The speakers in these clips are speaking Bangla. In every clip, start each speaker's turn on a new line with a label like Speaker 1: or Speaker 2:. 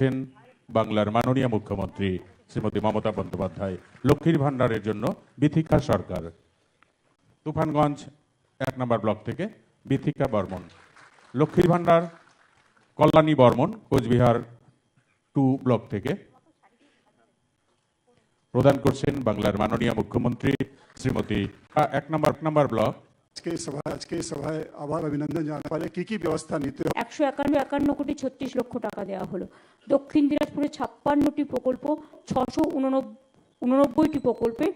Speaker 1: করছেন বাংলার মাননীয় মুখ্যমন্ত্রী শ্রীমতী মমতা বন্দ্যোপাধ্যায়, লক্ষ্মীর ভাণ্ডারের জন্য বিথিকা সরকার। তুফানগঞ্জ, এক নম্বর ব্লক থেকে বিথিকা বর্মন। লক্ষ্মীর ভাণ্ডার, কল্যাণী বর্মন, কোচবিহার টু ব্লক থেকে। প্রদান করছেন বাংলার মাননীয় মুখ্যমন্ত্রী শ্রীমতী এক নম্বর এক নম্বর ব্লক
Speaker 2: আজকে সভায় আজকে সভায় আবার অভিনন্দন জানাতে পারে। কি কি ব্যবস্থা নিতে হবে?
Speaker 3: একশো একান্ন একান্ন কোটি ছত্রিশ লক্ষ টাকা দেওয়া হলো। দক্ষিণ দিনাজপুরে ছাপ্পান্নটি প্রকল্প, ছশো উননব্বইটি প্রকল্পে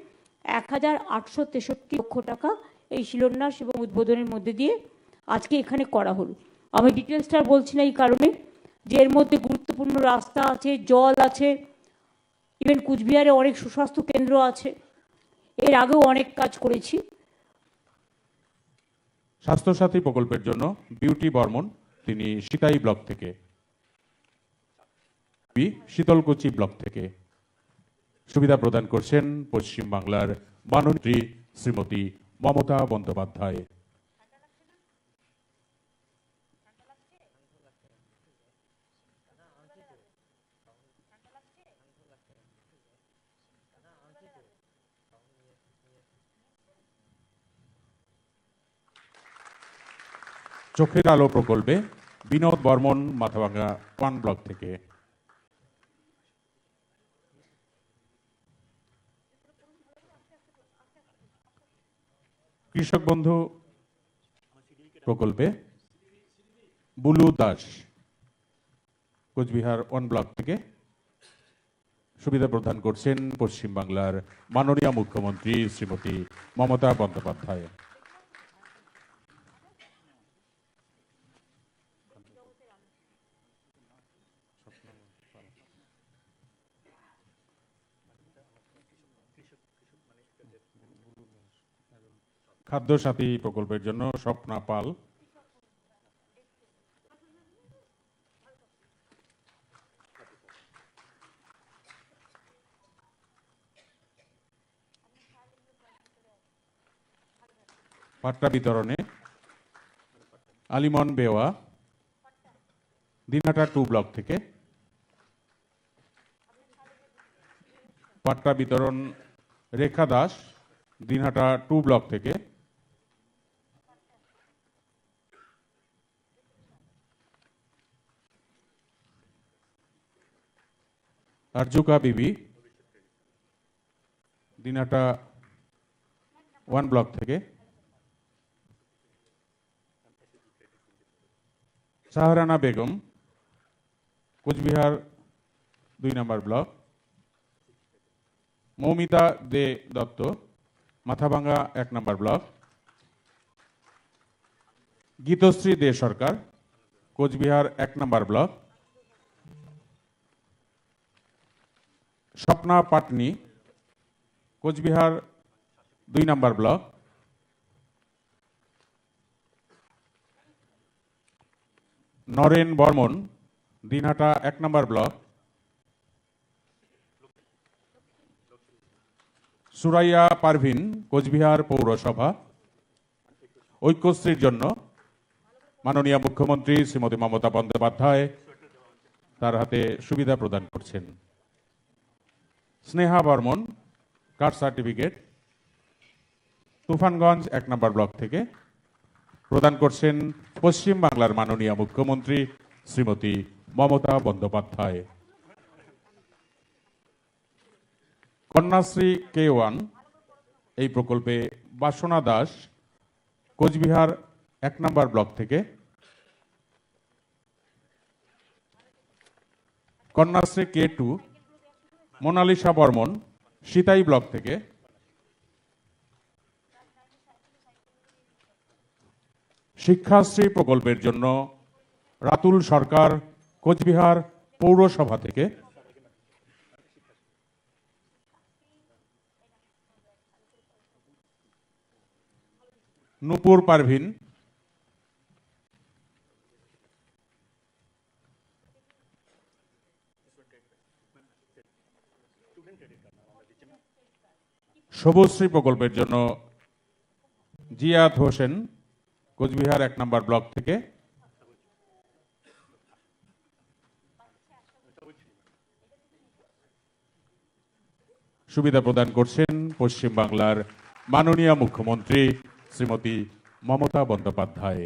Speaker 3: এক হাজার আটশো তেষট্টি লক্ষ টাকা এই শিলান্যাস এবং উদ্বোধনের মধ্যে দিয়ে আজকে এখানে করা হলো। আমি ডিটেলসটা বলছি না এই কারণে, যে এর মধ্যে গুরুত্বপূর্ণ রাস্তা আছে, জল আছে, ইভেন কুচবিহারে অনেক সুস্বাস্থ্য কেন্দ্র আছে। এর আগেও অনেক কাজ করেছি।
Speaker 1: স্বাস্থ্যসাথী প্রকল্পের জন্য বিউটি বর্মন, তিনি সিতাই ব্লক থেকে। বি, শীতলকুচি ব্লক থেকে। সুবিধা প্রদান করছেন পশ্চিমবাংলার মাননীয় শ্রীমতী মমতা বন্দ্যোপাধ্যায়। চোখের আলো প্রকল্পে বিনোদ বর্মন, মাথাভাঙ্গা, ওয়ান ব্লক থেকে। কৃষক বন্ধু প্রকল্পে বুলু দাস, কোচবিহার ওয়ান ব্লক থেকে সুবিধা প্রদান করছেন পশ্চিমবাংলার মাননীয় মুখ্যমন্ত্রী শ্রীমতী মমতা বন্দ্যোপাধ্যায়। খাদ্য সাথী প্রকল্পের জন্য স্বপ্না পাল। পাট্টা বিতরণে আলিমন বেওয়া। দিনহাটা টু ব্লক থেকে। পাট্টা বিতরণ রেখা দাস, দিনহাটা টু ব্লক থেকে। আরজুকা বিবি দিনহাটা ওয়ান ব্লক থেকে সাহারানা বেগম কোচবিহার দুই নম্বর ব্লক মৌমিতা দে দত্ত মাথাভাঙ্গা এক নম্বর ব্লক গীতশ্রী দে সরকার কোচবিহার এক নম্বর ব্লক স্বপ্না পাটনি, কোচবিহার দুই নম্বর ব্লক। নরেন বর্মন, দিনহাটা এক নম্বর ব্লক। সুরাইয়া পারভিন, কোচবিহার পৌরসভা। ঐক্যশ্রীর জন্য মাননীয় মুখ্যমন্ত্রী শ্রীমতী মমতা বন্দ্যোপাধ্যায় তার হাতে সুবিধা প্রদান করছেন। স্নেহা বর্মন, কাস্ট সার্টিফিকেট, তুফানগঞ্জ এক নম্বর ব্লক থেকে প্রদান করছেন পশ্চিম বাংলার মাননীয় মুখ্যমন্ত্রী শ্রীমতী মমতা বন্দ্যোপাধ্যায়। কন্যাশ্রী কে ওয়ান, এই প্রকল্পে বাসনা দাস, কোচবিহার এক নম্বর ব্লক থেকে Kanyashree K two Monalisa Barman, Sitai block থেকে। শিক্ষাশ্রী প্রকল্পের জন্য রাতুল সরকার, কোচবিহার পৌরসভা থেকে। নূপুর পারভিন সবুজশ্রী প্রকল্পের জন্য জিয়াদ হোসেন, কোচবিহার এক নম্বর ব্লক থেকে। সুবিধা প্রদান করছেন পশ্চিমবাংলার মাননীয় মুখ্যমন্ত্রী শ্রীমতী মমতা বন্দ্যোপাধ্যায়।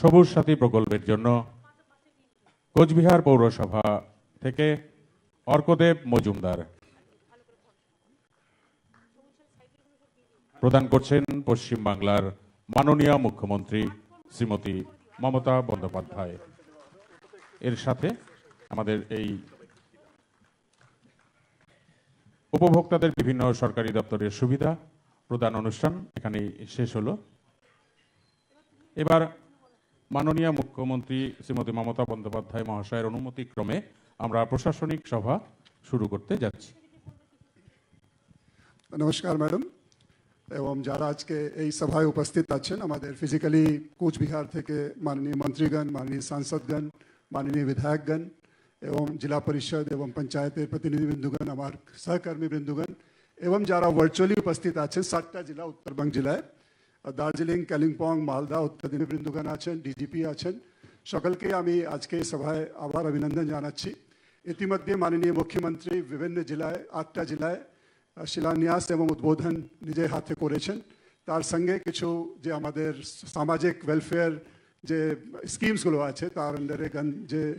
Speaker 1: সবুজ সাথী প্রকল্পের জন্য কোচবিহার পৌরসভা থেকে অর্কদেব মজুমদার। প্রদান করছেন পশ্চিমবাংলার মাননীয় মুখ্যমন্ত্রী শ্রীমতী মমতা বন্দ্যোপাধ্যায়। এর সাথে আমাদের এই উপভোক্তাদের বিভিন্ন সরকারি দপ্তরের সুবিধা প্রদান অনুষ্ঠান এখানেই শেষ হলো। এবার মাননীয় মুখ্যমন্ত্রী শ্রীমতী মমতা বন্দ্যোপাধ্যায় মহাশয়ের অনুমতি ক্রমে আমরা প্রশাসনিক সভা শুরু করতে যাচ্ছি।
Speaker 2: নমস্কার ম্যাডাম। এবং যারা আজকে এই সভায় উপস্থিত আছেন, আমাদের ফিজিক্যালি কোচবিহার থেকে মাননীয় মন্ত্রীগণ, মাননীয় সাংসদগণ, মাননীয় বিধায়কগণ এবং জেলা পরিষদ এবং পঞ্চায়েতের প্রতিনিধিবৃন্দুগণ, আমার সহকর্মী বৃন্দুগণ এবং যারা ভার্চুয়ালি উপস্থিত আছেন, সাতটা জেলা, উত্তরবঙ্গ জেলায়। দার্জিলিং, কালিম্পং, মালদা, উত্তর বৃন্দুগণ আছেন, ডিজিপি আছেন। সকলকে আমি আজকে সভায় আবার অভিনন্দন জানাচ্ছি। ইতিমধ্যে মাননীয় মুখ্যমন্ত্রী বিভিন্ন জেলায়, আটটা জেলায় শিলান্যাস এবং উদ্বোধন নিজের হাতে করেছেন। তার সঙ্গে কিছু যে আমাদের সামাজিক ওয়েলফেয়ার যে স্কিমসগুলো আছে, তার আন্ডারে গান- যে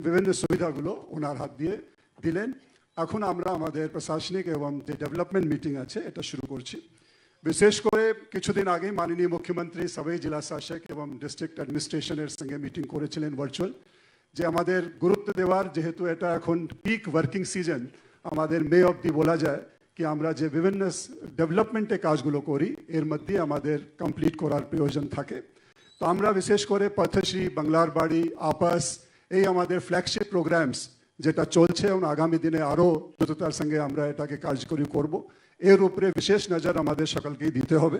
Speaker 2: বিভিন্ন সুবিধাগুলো ওনার হাত দিয়ে দিলেন। এখন আমরা আমাদের প্রশাসনিক এবং যে ডেভেলপমেন্ট মিটিং আছে, এটা শুরু করছি। বিশেষ করে কিছুদিন আগে মাননীয় মুখ্যমন্ত্রী সবাই জেলা শাসক এবং ডিস্ট্রিক্ট অ্যাডমিনিস্ট্রেশনের সঙ্গে মিটিং করেছিলেন ভার্চুয়াল, যে আমাদের গুরুত্ব দেওয়ার, যেহেতু এটা এখন পিক ওয়ার্কিং সিজন আমাদের মে অবধি বলা যায় কি আমরা যে বিভিন্ন ডেভেলপমেন্টে কাজগুলো করি, এর মধ্যে আমাদের কমপ্লিট করার প্রয়োজন থাকে। তো আমরা বিশেষ করে পথশ্রী, বাংলার বাড়ি, আপস, এই আমাদের ফ্ল্যাগশিপ প্রোগ্রামস যেটা চলছে এবং আগামী দিনে আরও দ্রুততার সঙ্গে আমরা এটাকে কার্যকরী করব। এর উপরে বিশেষ নজর আমাদের সকলকেই দিতে হবে।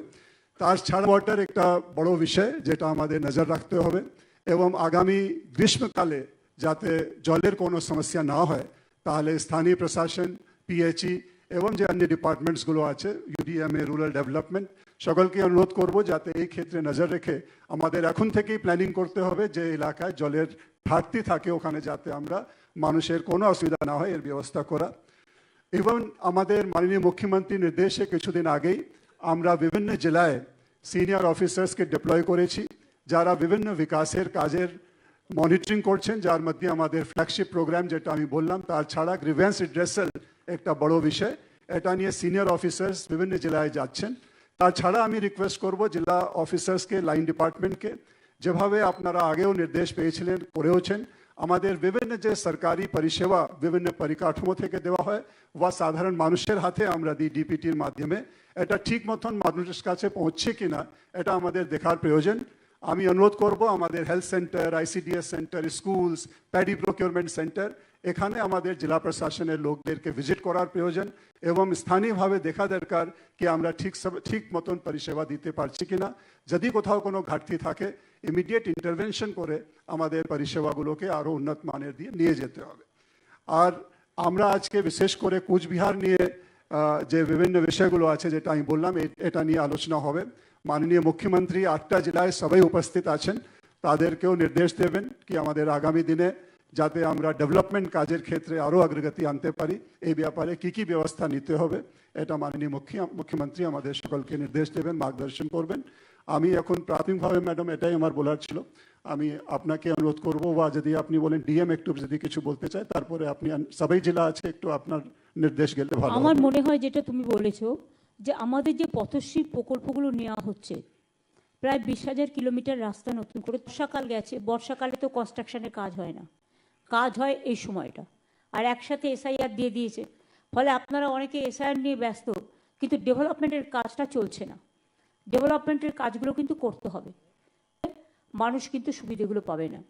Speaker 2: তার ছাড়া ওয়াটার একটা বড় বিষয় যেটা আমাদের নজর রাখতে হবে এবং আগামী গ্রীষ্মকালে যাতে জলের কোনো সমস্যা না হয়, তাহলে স্থানীয় প্রশাসন পিএইচই এবং যে অন্য ডিপার্টমেন্টসগুলো আছে ইউডিএমএ রুরাল ডেভেলপমেন্ট সকলকে অনুরোধ করব যাতে এই ক্ষেত্রে নজর রেখে আমাদের এখন থেকেই প্ল্যানিং করতে হবে যে এলাকায় জলের ঘাটতি থাকে ওখানে যাতে আমরা মানুষের কোনো অসুবিধা না হয় এর ব্যবস্থা করা। এবং আমাদের মাননীয় মুখ্যমন্ত্রীর নির্দেশে কিছুদিন আগেই আমরা বিভিন্ন জেলায় সিনিয়র অফিসার্সকে ডিপ্লয় করেছি, যারা বিভিন্ন বিকাশের কাজের মনিটরিং করছেন, যার মধ্যে আমাদের ফ্ল্যাগশিপ প্রোগ্রাম যেটা আমি বললাম, তার ছাড়া গ্রিভেন্স রিড্রেসাল একটা বড় বিষয়। এটা নিয়ে সিনিয়র অফিসার্স বিভিন্ন জেলায় যাচ্ছেন। তাছাড়া আমি রিকোয়েস্ট করব জেলা অফিসার্সকে লাইন ডিপার্টমেন্টকে যেভাবে আপনারা আগেও নির্দেশ পেয়েছিলেন, করেওছেন আমাদের বিভিন্ন যে সরকারি পরিষেবা বিভিন্ন পরিকাঠামো থেকে দেওয়া হয় বা সাধারণ মানুষের হাতে আমরা দিই ডিপিটির মাধ্যমে এটা ঠিক মতন মানুষের কাছে পৌঁছছে কিনা এটা আমাদের দেখার প্রয়োজন আমি অনুরোধ করব আমাদের health centre ICDS centre schools paddy procurement centre এখানে আমাদের জেলা প্রশাসনের লোকদেরকে ভিজিট করার প্রয়োজন এবং স্থানীয়ভাবে দেখা দরকার কি আমরা ঠিক ঠিক মতন পরিষেবা দিতে পারছি কিনা। যদি কোথাও কোনো ঘাটতি থাকে ইমিডিয়েট ইন্টারভেনশন করে আমাদের পরিষেবাগুলোকে আরও উন্নত মানের দিয়ে নিয়ে যেতে হবে। আর আমরা আজকে বিশেষ করে কুচবিহার নিয়ে যে বিভিন্ন বিষয়গুলো আছে যেটা আমি বললাম এটা নিয়ে আলোচনা হবে। মাননীয় মুখ্যমন্ত্রী আটটা জেলায় সবাই উপস্থিত আছেন। তাদেরকেও নির্দেশ দেবেন কি আমাদের আগামী দিনে যাতে আমরা ডেভেলপমেন্ট কাজের ক্ষেত্রে আরও অগ্রগতি আনতে পারি। এই ব্যাপারে কি কি ব্যবস্থা নিতে হবে এটা মাননীয় মুখ্য মুখ্যমন্ত্রী আমাদের সকলকে নির্দেশ দেবেন মার্গদর্শন করবেন। আমি এখন প্রাথমিকভাবে ম্যাডাম এটাই আমার বলার ছিল। আমি আপনাকে অনুরোধ করব বা যদি আপনি বলেন ডিএম একটু যদি কিছু বলতে চাই তারপরে আপনি সবাই জেলা আছে একটু আপনার নির্দেশ গেলে ভালো
Speaker 3: আমার মনে হয় যেটা তুমি বলেছ যে আমাদের যে পথশ্রী প্রকল্পগুলো নেওয়া হচ্ছে, প্রায় বিশ হাজার কিলোমিটার রাস্তা নতুন করে, বর্ষাকাল গেছে, বর্ষাকালে তো কনস্ট্রাকশনের কাজ হয় না। কাজ হয় এই সময়টা। আর একসাথে এসআইআর দিয়ে দিয়েছে। ফলে আপনারা অনেকে এসআইআর নিয়ে ব্যস্ত, কিন্তু ডেভেলপমেন্টের কাজটা চলছে না। ডেভেলপমেন্টের কাজগুলো কিন্তু করতে হবে। মানুষ কিন্তু সুবিধেগুলো পাবে না।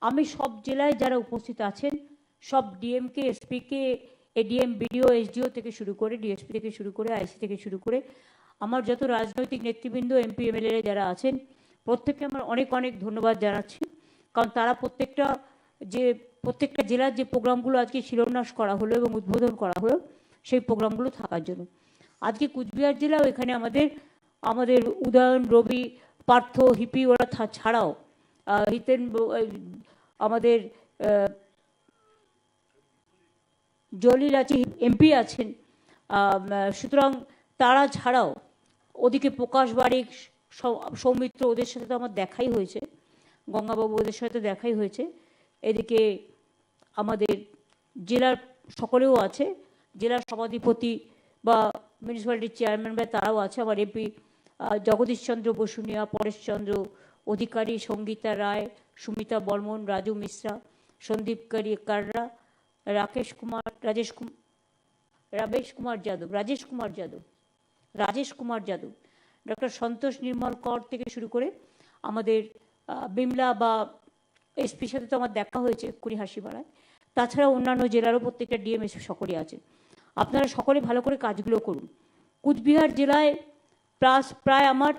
Speaker 3: আমি সব জেলায় যারা উপস্থিত আছেন, সব ডিএমকে এসপিকে এডিএম বিডিও এসডিও থেকে শুরু করে ডিএসপি থেকে শুরু করে আইসি থেকে শুরু করে আমার যত রাজনৈতিক নেতৃবৃন্দ এমপি এমএলএ যারা আছেন, প্রত্যেককে আমার অনেক অনেক ধন্যবাদ জানাচ্ছি। কারণ তারা প্রত্যেকটা যে, প্রত্যেকটা জেলার যে প্রোগ্রামগুলো আজকে শিলান্যাস করা হলো এবং উদ্বোধন করা হলো, সেই প্রোগ্রামগুলো থাকার জন্য। আজকে কুচবিহার জেলাও এখানে আমাদের আমাদের উদয়ন, রবি, পার্থ, হিপি ওরা ছাড়াও হিতেন আমাদের জলিল এমপি আছেন সুতরাং তারা ছাড়াও ওদিকে প্রকাশ সৌ- সৌমিত্র ওদের সাথে তো আমার দেখাই হয়েছে, গঙ্গাবাবু ওদের সাথে দেখাই হয়েছে। এদিকে আমাদের জেলার সকলেও আছে, জেলার সভাধিপতি বা মিউনিসিপ্যালিটির চেয়ারম্যান বা তারাও আছে, আমার এমপি জগদীশচন্দ্র বসুনিয়া পরেশচন্দ্র অধিকারী, সঙ্গীতা রায়, সুমিতা বর্মন, রাজু মিশ্রা, সন্দীপ কারি কাররা রাকেশ কুমার, রাজেশ কুমার রমেশ কুমার যাদব, রাজেশ কুমার যাদব, রাজেশ কুমার যাদব। ডক্টর সন্তোষ নির্মল কর থেকে শুরু করে আমাদের বিমলা বা এসপির সাথে তো আমার দেখা হয়েছে কুড়ি হাসিপাড়ায়। তাছাড়া অন্যান্য জেলারও প্রত্যেকটা ডিএমএস সকলে আছে। আপনারা সকলে ভালো করে কাজগুলো করুন। কুচবিহার জেলায় প্লাস প্রায় আমার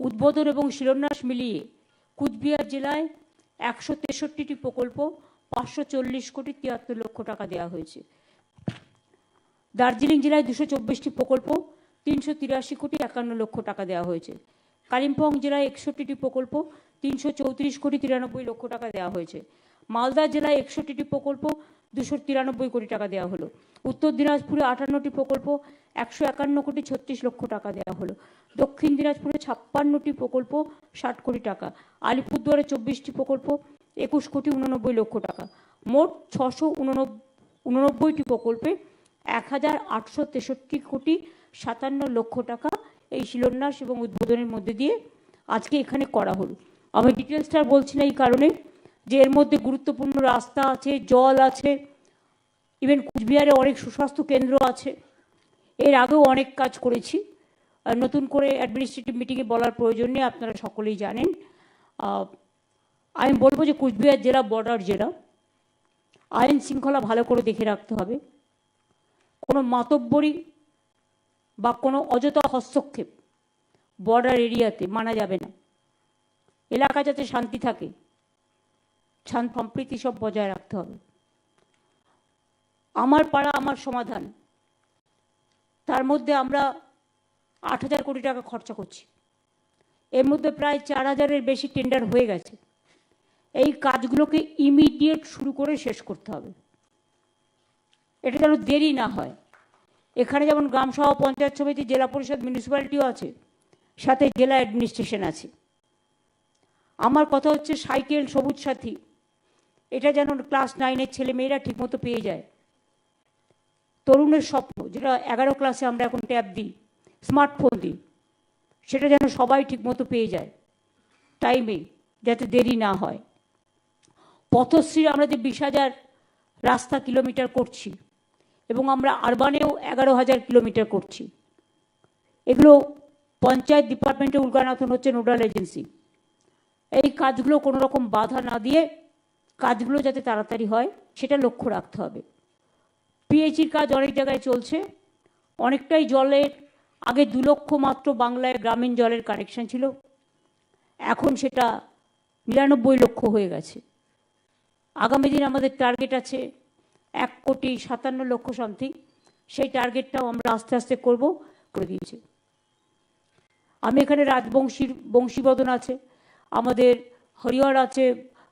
Speaker 3: উদ্বোধন এবং শিলান্যাস মিলিয়ে কুচবিহার জেলায় একশো তেষট্টিটি প্রকল্প পাঁচশো চল্লিশ কোটি তিয়াত্তর লক্ষ টাকা দেওয়া হয়েছে। দার্জিলিং জেলায় দুশো চব্বিশটি প্রকল্প, তিনশো তিরাশি কোটি একান্ন লক্ষ টাকা দেওয়া হয়েছে। কালিম্পং জেলায় একষট্টিটি প্রকল্প, তিনশো চৌত্রিশ কোটি তিরানব্বই লক্ষ টাকা দেওয়া হয়েছে। মালদা জেলায় একষট্টিটি প্রকল্প, দুশো তিরানব্বই কোটি টাকা দেওয়া হলো। উত্তর দিনাজপুরে আটান্নটি প্রকল্প, একশো একান্ন কোটি ছত্রিশ লক্ষ টাকা দেওয়া হলো। দক্ষিণ দিনাজপুরে ছাপ্পান্নটি প্রকল্প, ষাট কোটি টাকা। আলিপুরদুয়ারে চব্বিশটি প্রকল্প একুশ কোটি উননব্বই লক্ষ টাকা। মোট ছশো উননব্বইটি প্রকল্পে এক হাজার আটশো তেষট্টি কোটি সাতান্ন লক্ষ টাকা এই শিলান্যাস এবং উদ্বোধনের মধ্যে দিয়ে আজকে এখানে করা হলো। আমি ডিটেলসটা বলছি না এই কারণে যে এর মধ্যে গুরুত্বপূর্ণ রাস্তা আছে, জল আছে, ইভেন কুচবিহারে অনেক সুস্বাস্থ্য কেন্দ্র আছে। এর আগেও অনেক কাজ করেছি। নতুন করে অ্যাডমিনিস্ট্রেটিভ মিটিংয়ে বলার প্রয়োজন নেই, আপনারা সকলেই জানেন। আমি বলব যে কুচবিহার জেলা বর্ডার জেলা। আইন শৃঙ্খলা ভালো করে দেখে রাখতে হবে। কোনো মাতব্বরী বা কোনো অযথা হস্তক্ষেপ বর্ডার এরিয়াতে মানা যাবে না। এলাকা যাতে শান্তি থাকে শান্ত সম্প্রীতি সব বজায় রাখতে হবে। আমার পাড়া, আমার সমাধান। তার মধ্যে আমরা আট হাজার কোটি টাকা খরচা করছি। এর মধ্যে প্রায় চার হাজারের বেশি টেন্ডার হয়ে গেছে। এই কাজগুলোকে ইমিডিয়েট শুরু করে শেষ করতে হবে। এটা যেন দেরি না হয়। এখানে যেমন গ্রাম সভা পঞ্চায়েত সমিতি, জেলা পরিষদ মিউনিসিপ্যালিটিও আছে, সাথে জেলা অ্যাডমিনিস্ট্রেশন আছে। আমার কথা হচ্ছে সাইকেল, সবুজ সাথী, এটা যেন ক্লাস নাইনের ছেলে মেয়েরা ঠিকমতো পেয়ে যায়। তরুণের স্বপ্ন, যেটা এগারো ক্লাসে আমরা এখন ট্যাব দিই স্মার্টফোন দিই, সেটা যেন সবাই ঠিকমতো পেয়ে যায়। টাইমে যাতে দেরি না হয়। পথশ্রী আমরা যে বিশ হাজার রাস্তা কিলোমিটার করছি এবং আমরা আরবানেও এগারো হাজার কিলোমিটার করছি। এগুলো পঞ্চায়েত ডিপার্টমেন্টে উল্কানাথন হচ্ছে নোডাল এজেন্সি। এই কাজগুলো কোনো রকম বাধা না দিয়ে কাজগুলো যাতে তাড়াতাড়ি হয়, সেটা লক্ষ্য রাখতে হবে। পিএইচির কাজ অনেক জায়গায় চলছে। অনেকটাই জলের আগে দু লক্ষ মাত্র বাংলায় গ্রামীণ জলের কানেকশন ছিল। এখন সেটা নিরানব্বই লক্ষ হয়ে গেছে। আগামী দিন আমাদের টার্গেট আছে এক কোটি সাতান্ন লক্ষ সামথিং সেই টার্গেটটাও আমরা আস্তে আস্তে করব, করে দিয়েছি। আমি এখানে রাজবংশীর বংশীবদন আছে। আমাদের হরিহর আছে,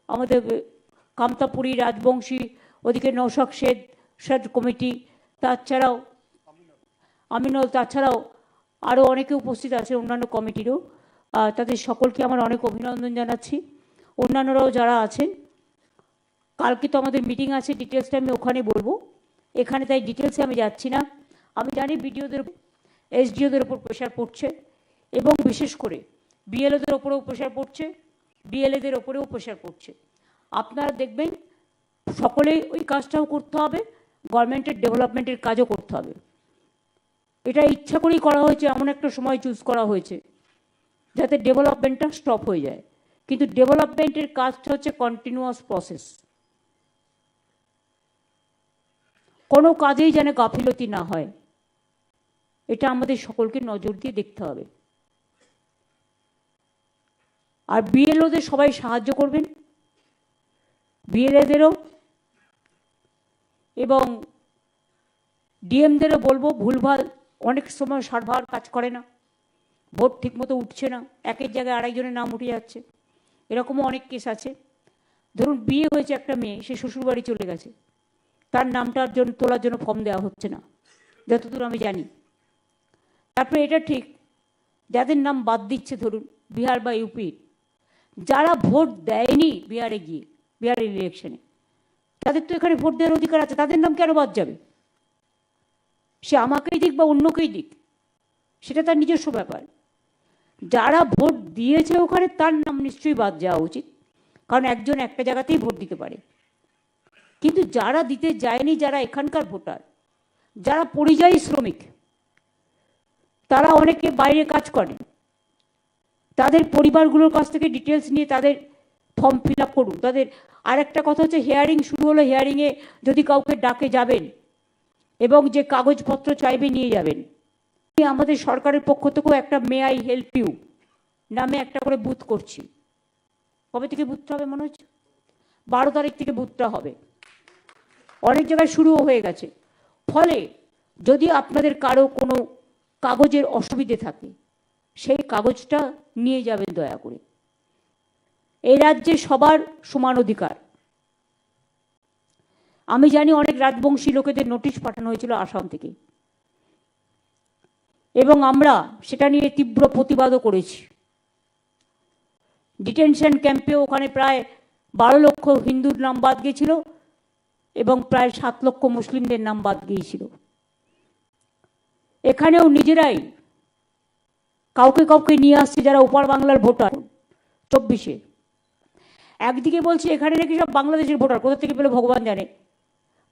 Speaker 3: আমাদের কামতাপুরী রাজবংশী, ওদিকে নৌশক শেদ শেড কমিটি, তাছাড়াও আমিনল, তাছাড়াও আরও অনেকে উপস্থিত আছে অন্যান্য কমিটিরও। তাদের সকলকে আমার অনেক অভিনন্দন জানাচ্ছি। অন্যান্যরাও যারা আছেন কালকে তো আমাদের মিটিং আছে ডিটেলসটা আমি ওখানে বলব। এখানে তাই ডিটেলসে আমি যাচ্ছি না। আমি জানি বিডিওদের এসডিওদের ওপর প্রেশার পড়ছে এবং বিশেষ করে বিএলওদের ওপরেও প্রেশার পড়ছে ডিএলএদের ওপরেও প্রেশার পড়ছে। আপনারা দেখবেন সকলেই ওই কাজটাও করতে হবে গভর্নমেন্টের ডেভেলপমেন্টের কাজও করতে হবে। এটা ইচ্ছা করেই করা হয়েছে, এমন একটা সময় চুজ করা হয়েছে, যাতে ডেভেলপমেন্টটা স্টপ হয়ে যায়। কিন্তু ডেভেলপমেন্টের কাজটা হচ্ছে কন্টিনিউয়াস প্রসেস কোনো কাজেই যেন গাফিলতি না হয়। এটা আমাদের সকলকে নজর দিয়ে দেখতে হবে। আর বিএলওদের সবাই সাহায্য করবেন। বিএলএদেরও এবং ডিএমদেরও বলব, ভুলভাল অনেক সময় সার্ভার কাজ করে না। ভোট ঠিকমতো উঠছে না। একের জায়গায় আরেকজনের নাম উঠে যাচ্ছে। এরকমও অনেক কেস আছে। ধরুন বিয়ে হয়েছে একটা মেয়ে, সে শ্বশুরবাড়ি চলে গেছে। তার নামটার জন্য তোলার জন্য ফর্ম দেওয়া হচ্ছে না, যতদূর আমি জানি। তারপরে এটা ঠিক, যাদের নাম বাদ দিচ্ছে ধরুন, বিহার বা ইউপি যারা ভোট দেয়নি বিহারে গিয়ে, বিহারের ইলেকশনে তাদের তো এখানে ভোট দেওয়ার অধিকার আছে, তাদের নাম কেন বাদ যাবে? সে আমাকেই দিক বা অন্যকেই দিক, সেটা তার নিজস্ব ব্যাপার। যারা ভোট দিয়েছে ওখানে তার নাম নিশ্চয়ই বাদ যাওয়া উচিত, কারণ একজন একটা জায়গাতেই ভোট দিতে পারে। কিন্তু যারা দিতে যায়নি যারা এখানকার ভোটার, যারা পরিযায়ী শ্রমিক, তারা অনেকে বাইরে কাজ করে। তাদের পরিবারগুলোর কাছ থেকে ডিটেলস নিয়ে তাদের ফর্ম ফিল আপ করুন। তাদের আর একটা কথা হচ্ছে হেয়ারিং শুরু হলো হেয়ারিংয়ে যদি কাউকে ডাকে যাবেন এবং যে কাগজপত্র চাইবে নিয়ে যাবেন, আমি আমাদের সরকারের পক্ষ থেকেও একটা মে আই হেল্প ইউ নামে একটা করে বুথ করছি। কবে থেকে বুথটা হবে মনে হচ্ছে? বারো তারিখ থেকে বুথটা হবে। অনেক জায়গায় শুরুও হয়ে গেছে। ফলে যদি আপনাদের কারও কোনো কাগজের অসুবিধে থাকে, সেই কাগজটা নিয়ে যাবেন দয়া করে। এই রাজ্যে সবার সমান অধিকার। আমি জানি অনেক রাজবংশী লোকেদের নোটিশ পাঠানো হয়েছিল আসাম থেকে। এবং আমরা সেটা নিয়ে তীব্র প্রতিবাদও করেছি। ডিটেনশন ক্যাম্পে ওখানে প্রায় বারো লক্ষ হিন্দুর নাম বাদ গিয়েছিল এবং প্রায় সাত লক্ষ মুসলিমদের নাম বাদ গিয়েছিল। এখানেও নিজেরাই কাউকে কাউকে নিয়ে আসছে যারা ওপার বাংলার ভোটার, চব্বিশে। একদিকে বলছে, এখানে নাকি সব বাংলাদেশের ভোটার, কোথা থেকে পেলে ভগবান জানে।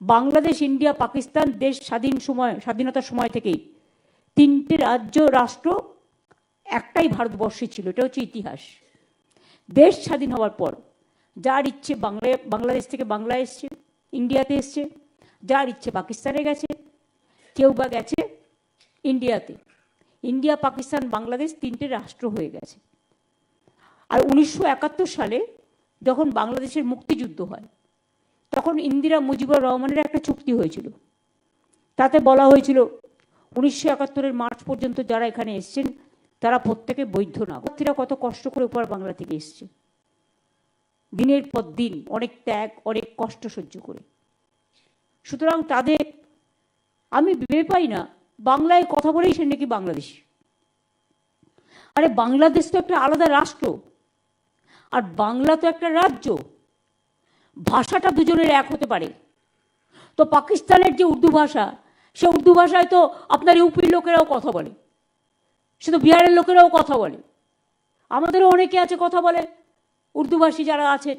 Speaker 3: বাংলাদেশ, ইন্ডিয়া, পাকিস্তান, দেশ, স্বাধীন সময়, স্বাধীনতার সময় থেকেই তিনটে রাজ্য, রাষ্ট্র, একটাই ভারতবর্ষে ছিল, এটা হচ্ছে ইতিহাস। দেশ স্বাধীন হওয়ার পর, যার ইচ্ছে বাংলায়, বাংলাদেশ থেকে বাংলা এসছে ইন্ডিয়াতে এসছে, যার ইচ্ছে পাকিস্তানে গেছে, কেউ বা গেছে ইন্ডিয়াতে। ইন্ডিয়া, পাকিস্তান, বাংলাদেশ তিনটে রাষ্ট্র হয়ে গেছে। আর উনিশশো একাত্তর সালে যখন বাংলাদেশের মুক্তিযুদ্ধ হয়, তখন ইন্দিরা মুজিবুর রহমানের একটা চুক্তি হয়েছিল। তাতে বলা হয়েছিল, উনিশশো একাত্তরের মার্চ পর্যন্ত যারা এখানে এসছেন, তারা প্রত্যেকে বৈধ নাগরিকরা কত কষ্ট করে উপর বাংলা থেকে এসছে। দিনের পর দিন অনেক ত্যাগ, অনেক কষ্ট সহ্য করে। সুতরাং তাদের, আমি ভেবে পাই না, বাংলায় কথা বলেই সে নাকি বাংলাদেশ। আরে বাংলাদেশ তো একটা আলাদা রাষ্ট্র, আর বাংলা তো একটা রাজ্য। ভাষাটা দুজনের এক হতে পারে। তো পাকিস্তানের যে উর্দু ভাষা, সে উর্দু ভাষায় তো আপনার ইউপির লোকেরাও কথা বলে, সে তো বিহারের লোকেরাও কথা বলে। আমাদেরও অনেকে আছে কথা বলে উর্দুভাষী যারা আছেন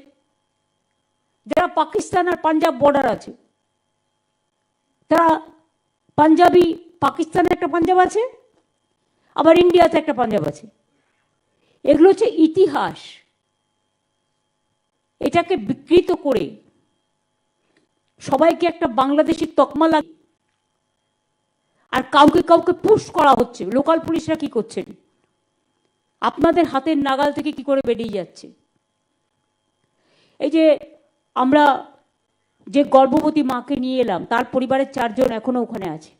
Speaker 3: যারা পাকিস্তান আর পাঞ্জাব বর্ডার আছে, তারা পাঞ্জাবি পাকিস্তানে একটা পাঞ্জাব আছে, আবার ইন্ডিয়াতে একটা পাঞ্জাব আছে। এগুলো হচ্ছে ইতিহাস। এটাকে বিকৃত করে সবাইকে একটা বাংলাদেশি তকমা লাগে। আর কাউকে কাউকে পুশ করা হচ্ছে। লোকাল পুলিশরা কি করছেন? আপনাদের হাতের নাগাল থেকে কি করে বেরিয়ে যাচ্ছে? এই যে আমরা যে গর্ভবতী মাকে নিয়ে এলাম তার পরিবারের চারজন এখনও ওখানে আছে।